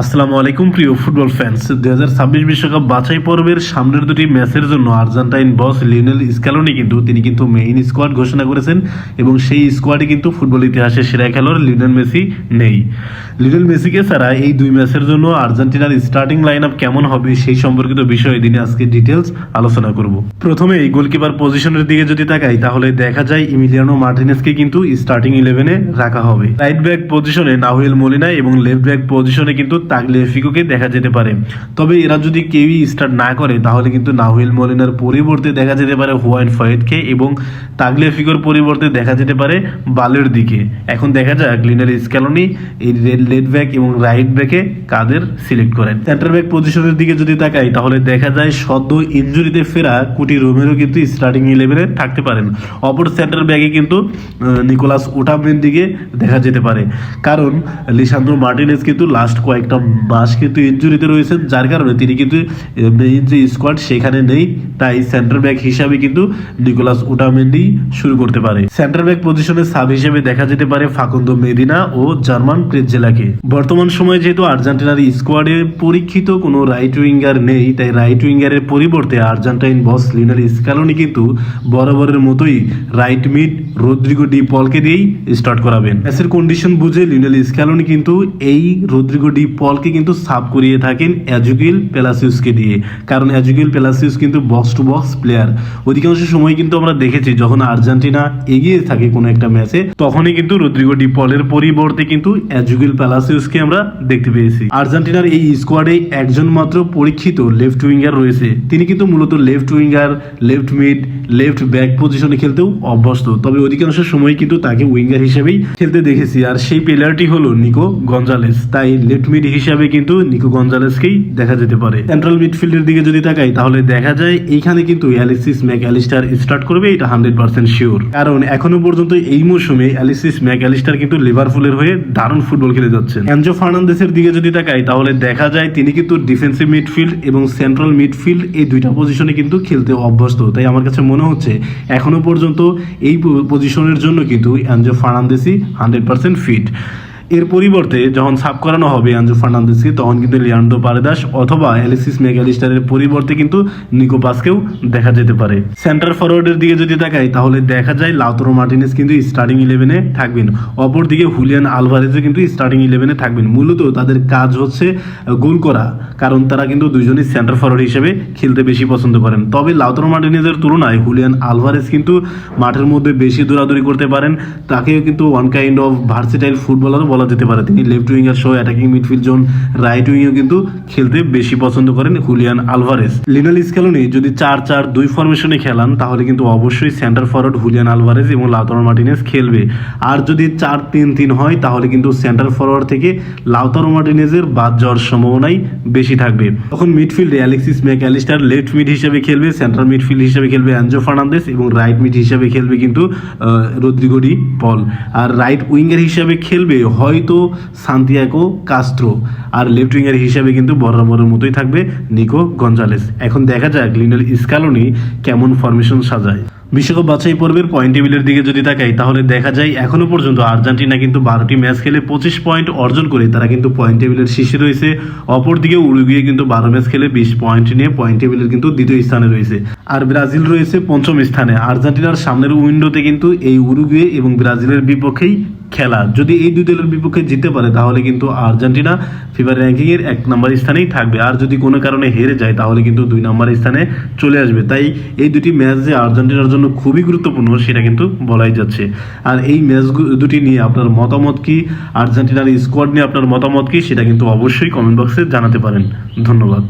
আসসালামু আলাইকুম, প্রিয় ফুটবল ফ্যান্স দু হাজার ছাব্বিশ বিশ্বকাপ বাছাই পর্বের সামনের দুটি ম্যাচের জন্য আর্জেন্টাইন বস লিওনেল স্ক্যালোনি কিন্তু, তিনি কিন্তু মেইন স্কোয়াড ঘোষণা করেছেন এবং সেই স্কোয়াডে কিন্তু ফুটবল ইতিহাসে সেরা খেলোয়াড় লিওনেল মেসি নেই। লিওনেল মেসিকে ছাড়া এই দুই ম্যাচের জন্য আর্জেন্টিনার স্টার্টিং লাইন আপ কেমন হবে সেই সম্পর্কিত বিষয়ে দিনে আজকে ডিটেলস আলোচনা করব। প্রথমে এই গোলকিপার পজিশনের দিকে যদি তাকাই, তাহলে দেখা যায় ইমিলিয়ানো মার্টিনেসকে কিন্তু স্টার্টিং ইলেভেনে রাখা হবে। রাইট ব্যাক পজিশনে নাহুয়েল মলিনা এবং লেফট ব্যাক পজিশনে কিন্তু তাগলেফিকোকে দেখা যেতে পারে। তবে এরা যদি কেউই স্টার্ট না করে, তাহলে কিন্তু নাহুয়েল মলিনার পরিবর্তে দেখা যেতে পারে হুয়াইন ফয়েদকে এবং তাগলেফিকোর পরিবর্তে দেখা যেতে পারে বালের দিকে। এখন দেখা যাক লিনার স্ক্যালোনি এই লেড ব্যাক এবং রাইট ব্যাকে কাদের সিলেক্ট করেন। সেন্টার ব্যাক পজিশনের দিকে যদি তাকাই, তাহলে দেখা যায় সদ্য ইনজুরিতে ফেরা কুটি রোমেরও কিন্তু স্টার্টিং ইলেভেনে থাকতে পারেন। অপর সেন্টার ব্যাকে কিন্তু নিকোলাস ওটামের দিকে দেখা যেতে পারে। কারণ লিসান্দ্রো মার্টিনেস কিন্তু লাস্ট কয়েকটা মাস কিন্তু ইঞ্জুরিতে রয়েছেন যার কারণে তিনি কিন্তু যে স্কোয়াড সেখানে নেই। তাই সেন্টার ব্যাক হিসাবে কিন্তু নিকোলাস ওটামেন্ডি শুরু করতে পারে। সেন্টার ব্যাক পজিশনে সাব হিসেবে দেখা যেতে পারে ফাকুন্দো মেদিনা ও জার্মান প্রেজেলাকে বর্তমান সময়ে যেহেতু আর্জেন্টিনার স্কোয়াডে পরীক্ষিত কোনো রাইট উইঙ্গার নেই, তাই রাইট উইঙ্গারের পরিবর্তে আর্জেন্টাইন বস লিনার স্ক্যালোনি কিন্তু বরাবরের মতোই রাইট মিড রদ্রিগো ডি পলকে দিয়েই স্টার্ট করাবেন। ম্যাচের কন্ডিশন বুঝে লিনেল স্ক্যালোনি কিন্তু এই রদ্রিগো ডি পলকে কিন্তু সাব করিয়ে থাকেন অ্যাজুকিল পেলাসিউসকে দিয়ে। কারণ অ্যাজুকিল পেলাসিউস কিন্তু বক্স টু বক্স প্লেয়ার অধিকাংশ সময় কিন্তু আমরা দেখেছি, যখন আর্জেন্টিনা এগিয়ে থাকে কোনো একটা ম্যাচে তখনই কিন্তু রদ্রিগো ডি পলের পরিবর্তে কিন্তু অ্যাজুকিল পেলাসিউসকে আমরা দেখতে পেয়েছি। আর্জেন্টিনার এই স্কোয়াডে একজন মাত্র পরীক্ষিত লেফট উইঙ্গার রয়েছে। তিনি কিন্তু মূলত left winger left mid left back পজিশনে খেলতেও অভ্যস্ত। তবে অধিকাংশ সময় কিন্তু তাকে উইঙ্গার হিসেবেই খেলতে দেখেছি। আর সেই প্লেয়ারটি হলো নিকো গঞ্জালেস। তাই লেফট মিড হিসাবে কিন্তু নিকো গঞ্জালেসকেই দেখা যেতে পারে। সেন্ট্রাল মিডফিল্ডের দিকে যদি তাকাই, তাহলে দেখা যায় এইখানে কিন্তু অ্যালিসিস ম্যাক অ্যালিস্টার স্টার্ট করবে, এটা হান্ড্রেড পার্সেন্ট শিওর কারণ এখনও পর্যন্ত এই মৌসুমে অ্যালিসিস ম্যাক অ্যালিস্টার কিন্তু লিভারপুলের হয়ে দারুণ ফুটবল খেলে যাচ্ছেন। অ্যাঞ্জো ফার্নান্দেসের দিকে যদি তাকাই, তাহলে দেখা যায় তিনি কিন্তু ডিফেন্সিভ মিডফিল্ড এবং সেন্ট্রাল মিডফিল্ড এই দুইটা পজিশনে কিন্তু খেলতে অভ্যস্ত। তাই আমার কাছে মনে হচ্ছে এখনও পর্যন্ত এই পজিশনের জন্য কিন্তু অ্যাঞ্জো ফার্নান্দেসই হান্ড্রেড পার্সেন্ট ফিট এর পরিবর্তে যখন সাব করানো হবে আঞ্জু ফার্নান্দেসকে তখন কিন্তু লিয়ান্ডো পারেদাস অথবা অ্যালিসিস মেগালিস্টারের পরিবর্তে কিন্তু নিকো পাসকেও দেখা যেতে পারে। সেন্টার ফরওয়ার্ডের দিকে যদি তাকাই, তাহলে দেখা যায় লাউতরো মার্টিনেস কিন্তু স্টার্টিং ইলেভেনে থাকবেন। অপরদিকে হুলিয়ান আলভারেজও কিন্তু স্টার্টিং ইলেভেনে থাকবেন। মূলত তাদের কাজ হচ্ছে গোল করা, কারণ তারা কিন্তু দুজনই সেন্টার ফরওয়ার্ড হিসেবে খেলতে বেশি পছন্দ করেন। তবে লাউতরো মার্টিনেজের তুলনায় হুলিয়ান আলভারেজ কিন্তু মাঠের মধ্যে বেশি দৌড়াদৌড়ি করতে পারেন। তাকেও কিন্তু ওয়ান কাইন্ড অফ ভার্সিটাইল ফুটবলারও বলা যেতে পারে। তিনি লেফট উইঙ্গার সহ অ্যাটাকিং মিডফিল্ড জোন রাইট উইংও কিন্তু খেলতে বেশি পছন্দ করেন হুলিয়ান আলভারেজ লিনাল স্ক্যালোনি যদি চার চার দুই ফরমেশনে খেলান, তাহলে কিন্তু অবশ্যই সেন্টার ফরওয়ার্ড হুলিয়ান আলভারেজ এবং লাউতারো মার্টিনেজ খেলবে। আর যদি চার তিন তিন হয়, তাহলে কিন্তু সেন্টার ফরওয়ার্ড থেকে লাউতারো মার্টিনেজের বাদ যাওয়ার সম্ভাবনাই বেশি থাকবে। তখন মিডফিল্ডে Alexis Mac Allister left mid হিসেবে খেলবে সেন্ট্রাল মিডফিল্ড হিসেবে খেলবে অ্যাঞ্জো ফার্নান্দেস এবং রাইট মিড হিসেবে খেলবে কিন্তু রদ্রিগোডি পল আর রাইট উইঙ্গার হিসেবে খেলবে হয়তো সান্তিয়াগো কাস্ত্রো আর লেফট উইঙ্গার হিসাবে কিন্তু বরাবরের মতোই থাকবে নিকো গঞ্জালেস। এখন দেখা যাক লিনাল স্কালোনি কেমন ফরমেশন সাজায়। বিশ্বকাপ বাছাই পর্বের পয়েন্ট টেবিলের দিকে যদি তাকাই, তাহলে দেখা যায় এখনও পর্যন্ত আর্জেন্টিনা কিন্তু বারোটি ম্যাচ খেলে পঁচিশ পয়েন্ট অর্জন করে, তারা কিন্তু পয়েন্ট টেবিলের শীর্ষে রয়েছে। অপরদিকে উরুগুয়ে কিন্তু বারো ম্যাচ খেলে বিশ পয়েন্ট নিয়ে পয়েন্ট টেবিলের কিন্তু দ্বিতীয় স্থানে রয়েছে। আর ব্রাজিল রয়েছে পঞ্চম স্থানে। আর্জেন্টিনার সামনের উইন্ডোতে কিন্তু এই উরুগুয়ে এবং ব্রাজিলের বিপক্ষেই খেলা। যদি এই দুই দলের বিপক্ষে জিততে পারে, তাহলে কিন্তু আর্জেন্টিনা ফিফার র্যাঙ্কিংয়ের এক নম্বর স্থানেই থাকবে। আর যদি কোনো কারণে হেরে যায়, তাহলে কিন্তু দুই নম্বর স্থানে চলে আসবে। তাই এই দুটি ম্যাচ যে আর্জেন্টিনার জন্য খুবই গুরুত্বপূর্ণ, সেটা কিন্তু বলাই যাচ্ছে। আর এই ম্যাচ দুটি নিয়ে আপনার মতামত কি? আর্জেন্টিনার স্কোয়াড নিয়ে আপনার মতামত কি? সেটা কিন্তু অবশ্যই কমেন্ট বক্সে জানাতে পারেন। ধন্যবাদ।